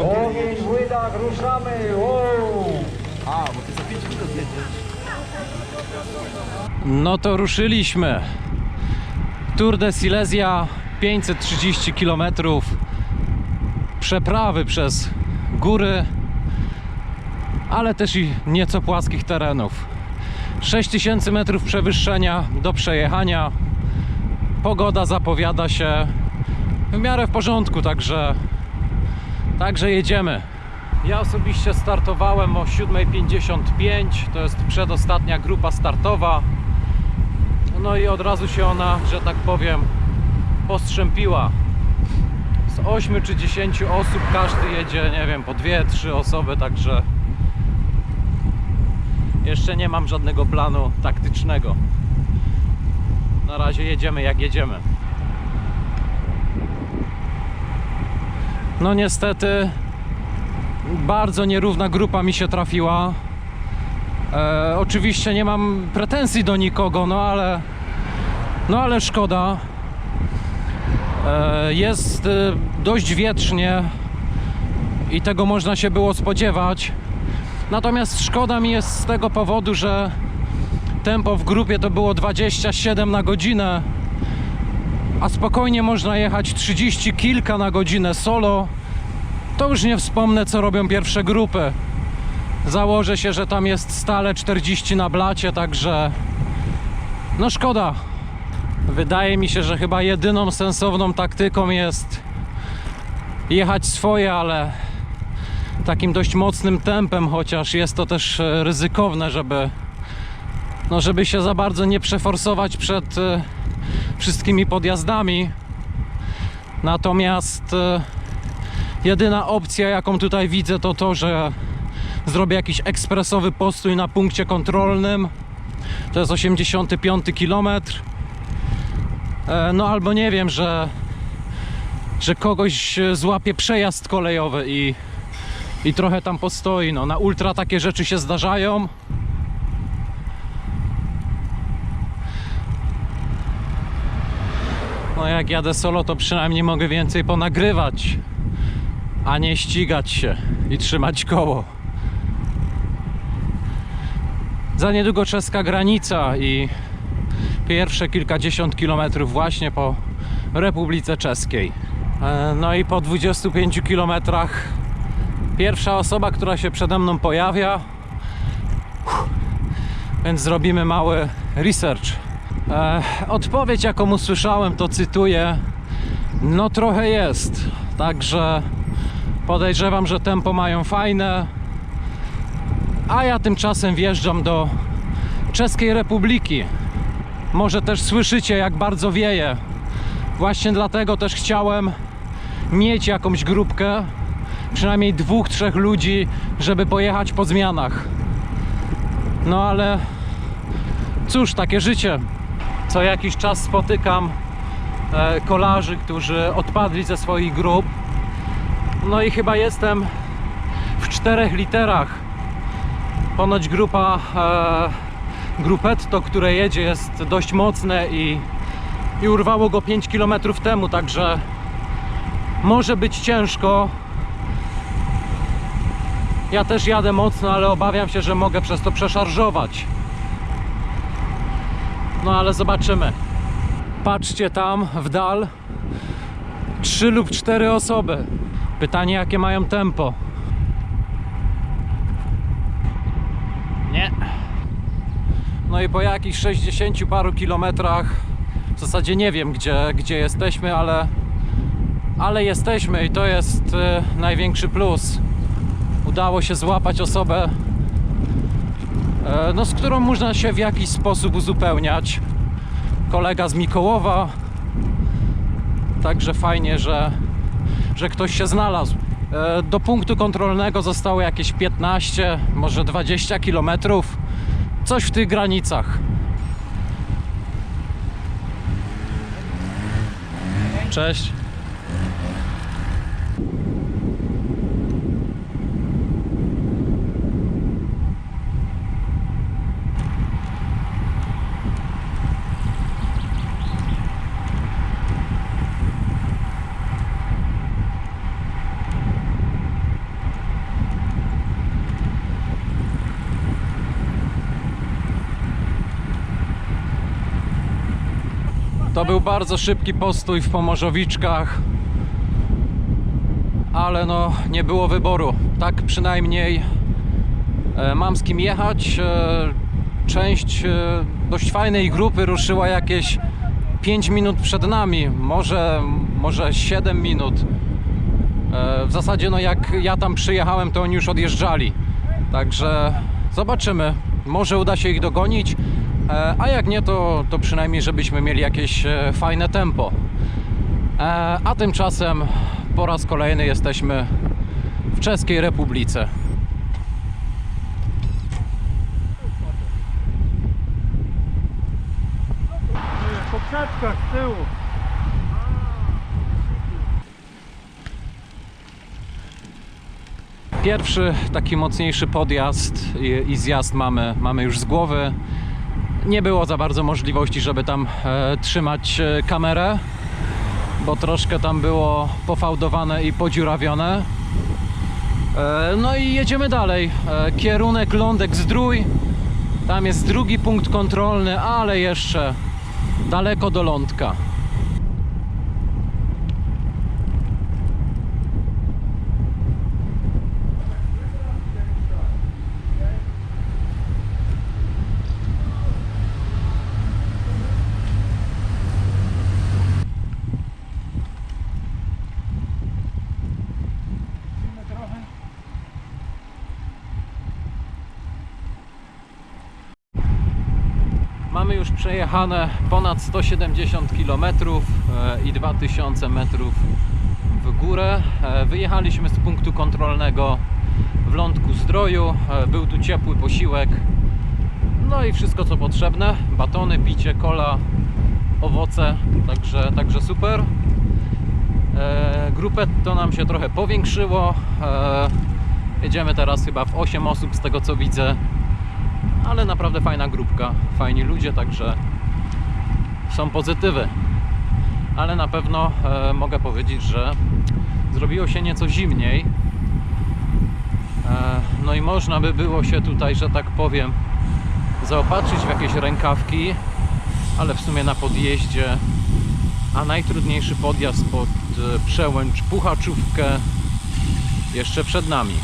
Ogień w łydach, ruszamy! Wow! A, bo ty za 5 minut jedziesz. No to ruszyliśmy. Tour de Silesia 530 km. Przeprawy przez góry, ale też i nieco płaskich terenów. 6000 metrów przewyższenia do przejechania. Pogoda zapowiada się w miarę w porządku, także, także jedziemy. Ja osobiście startowałem o 7.55, to jest przedostatnia grupa startowa. No i od razu się ona, że tak powiem, postrzępiła. Z 8 czy 10 osób każdy jedzie, nie wiem, po 2-3 osoby, także jeszcze nie mam żadnego planu taktycznego. Na razie jedziemy jak jedziemy. No niestety bardzo nierówna grupa mi się trafiła. E, oczywiście nie mam pretensji do nikogo, no ale no ale szkoda. E, jest e, dość wietrznie i tego można się było spodziewać. Natomiast szkoda mi jest z tego powodu, że tempo w grupie to było 27 na godzinę, a spokojnie można jechać 30 kilka na godzinę solo. To już nie wspomnę, co robią pierwsze grupy. Założę się, że tam jest stale 40 na blacie, także no szkoda. Wydaje mi się, że chyba jedyną sensowną taktyką jest jechać swoje, ale takim dość mocnym tempem, chociaż jest to też e, ryzykowne, żeby no żeby się za bardzo nie przeforsować przed e, wszystkimi podjazdami. Natomiast e, jedyna opcja, jaką tutaj widzę, to to, że zrobię jakiś ekspresowy postój na punkcie kontrolnym. To jest 85 km. No albo nie wiem, że, że kogoś e, złapie przejazd kolejowy i, i trochę tam postoi. No, na ultra takie rzeczy się zdarzają. No jak jadę solo, to przynajmniej mogę więcej ponagrywać, a nie ścigać się i trzymać koło. Za niedługo czeska granica i pierwsze kilkadziesiąt kilometrów właśnie po Republice Czeskiej. E, No i po 25 kilometrach pierwsza osoba, która się przede mną pojawia. Więc zrobimy mały research. E, Odpowiedź, jaką usłyszałem, to cytuję: No, trochę jest. Także podejrzewam, że tempo mają fajne. A ja tymczasem wjeżdżam do Czeskiej Republiki. Może też słyszycie, jak bardzo wieje. Właśnie dlatego też chciałem mieć jakąś grupkę, przynajmniej dwóch, trzech ludzi, żeby pojechać po zmianach. No ale cóż, takie życie. Co jakiś czas spotykam e, kolarzy, którzy odpadli ze swoich grup. No i chyba jestem w czterech literach. Ponoć grupa e, grupetto, które jedzie jest dość mocne i, i urwało go 5 km temu, także może być ciężko. Ja też jadę mocno, ale obawiam się, że mogę przez to przeszarżować. No ale zobaczymy. Patrzcie tam w dal. Trzy lub cztery osoby. Pytanie, jakie mają tempo. Nie. No i po jakichś 60 paru kilometrach, w zasadzie nie wiem gdzie, gdzie jesteśmy, ale, ale jesteśmy i to jest e, największy plus. Udało się złapać osobę, no, z którą można się w jakiś sposób uzupełniać. Kolega z Mikołowa, także fajnie, że, że ktoś się znalazł. E, Do punktu kontrolnego zostało jakieś 15, może 20 kilometrów. Coś w tych granicach. Cześć. To był bardzo szybki postój w Pomorzowiczkach, ale no nie było wyboru. Tak przynajmniej e, mam z kim jechać. E, Część e, dość fajnej grupy ruszyła jakieś 5 minut przed nami, może, może 7 minut. W zasadzie, no jak ja tam przyjechałem, to oni już odjeżdżali. Także zobaczymy. Może uda się ich dogonić, a jak nie, to, to przynajmniej, żebyśmy mieli jakieś e, fajne tempo. E, A tymczasem po raz kolejny jesteśmy w Czeskiej Republice. Po krzaczkach z tyłu. Pierwszy taki mocniejszy podjazd i, i zjazd mamy, mamy już z głowy. Nie było za bardzo możliwości, żeby tam e, trzymać e, kamerę, bo troszkę tam było pofałdowane i podziurawione. E, no i jedziemy dalej. E, kierunek Lądek Zdrój. Tam jest drugi punkt kontrolny, ale jeszcze daleko do lądka. Mamy już przejechane ponad 170 km e, i 2000 metrów w górę. E, Wyjechaliśmy z punktu kontrolnego w Lądku Zdroju. E, Był tu ciepły posiłek. No i wszystko co potrzebne. Batony, picie, kola, owoce. Także, także super. To nam się trochę powiększyło. Jedziemy teraz chyba w 8 osób z tego co widzę ale naprawdę fajna grupka, fajni ludzie, także są pozytywy. Ale na pewno e, mogę powiedzieć, że zrobiło się nieco zimniej. E, no i można by było się tutaj, że tak powiem, zaopatrzyć w jakieś rękawki, ale w sumie na podjeździe, a najtrudniejszy podjazd pod e, przełęcz Puchaczówkę jeszcze przed nami.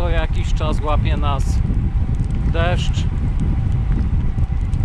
co jakiś czas łapie nas deszcz.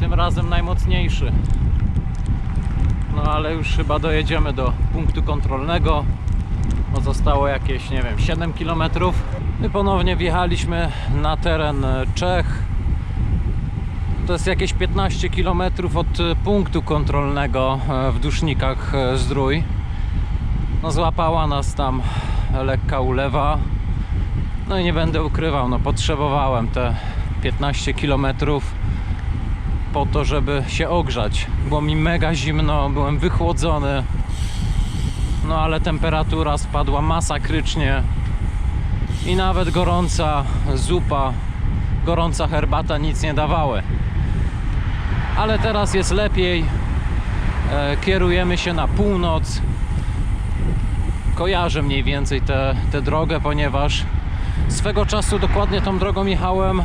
Tym razem najmocniejszy. No ale już chyba dojedziemy do punktu kontrolnego. Bo zostało jakieś, nie wiem, 7 km. My ponownie wjechaliśmy na teren e, Czech. To jest jakieś 15 km od e, punktu kontrolnego e, w Dusznikach Zdrój. No złapała nas tam lekka ulewa. No i nie będę ukrywał, no potrzebowałem te 15 km po to, żeby się ogrzać. Było mi mega zimno, byłem wychłodzony. No ale temperatura spadła masakrycznie. I nawet gorąca zupa, gorąca herbata nic nie dawały. Ale teraz jest lepiej. E, kierujemy się na północ. Kojarzę mniej więcej tę drogę, ponieważ swego czasu dokładnie tą drogą jechałem e,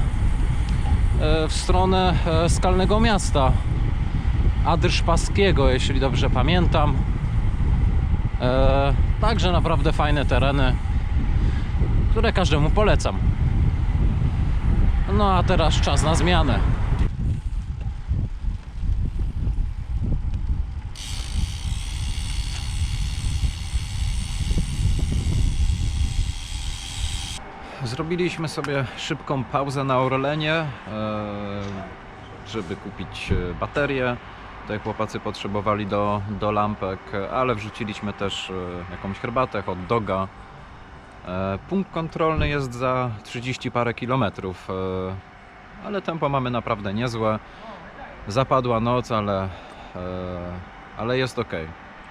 w stronę e, Skalnego Miasta Adrszpaskiego, jeśli dobrze pamiętam. E, Także naprawdę fajne tereny, które każdemu polecam. No a teraz czas na zmianę. Zrobiliśmy sobie szybką pauzę na Orlenie, e, żeby kupić e, baterię. Tutaj chłopacy potrzebowali do, do lampek, ale wrzuciliśmy też e, jakąś herbatę, hot doga. Punkt kontrolny jest za 30 parę kilometrów, ale tempo mamy naprawdę niezłe. Zapadła noc, ale ale jest ok.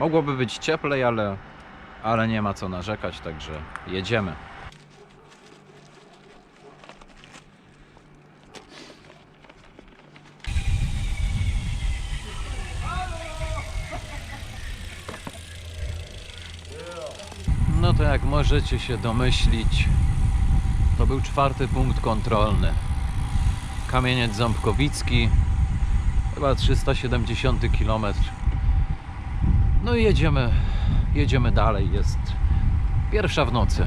Mogłoby być cieplej, ale, ale nie ma co narzekać, także jedziemy. No to jak możecie się domyślić, to był czwarty punkt kontrolny. Kamieniec Ząbkowicki, chyba 370 km. No i jedziemy, jedziemy dalej. Jest pierwsza w nocy.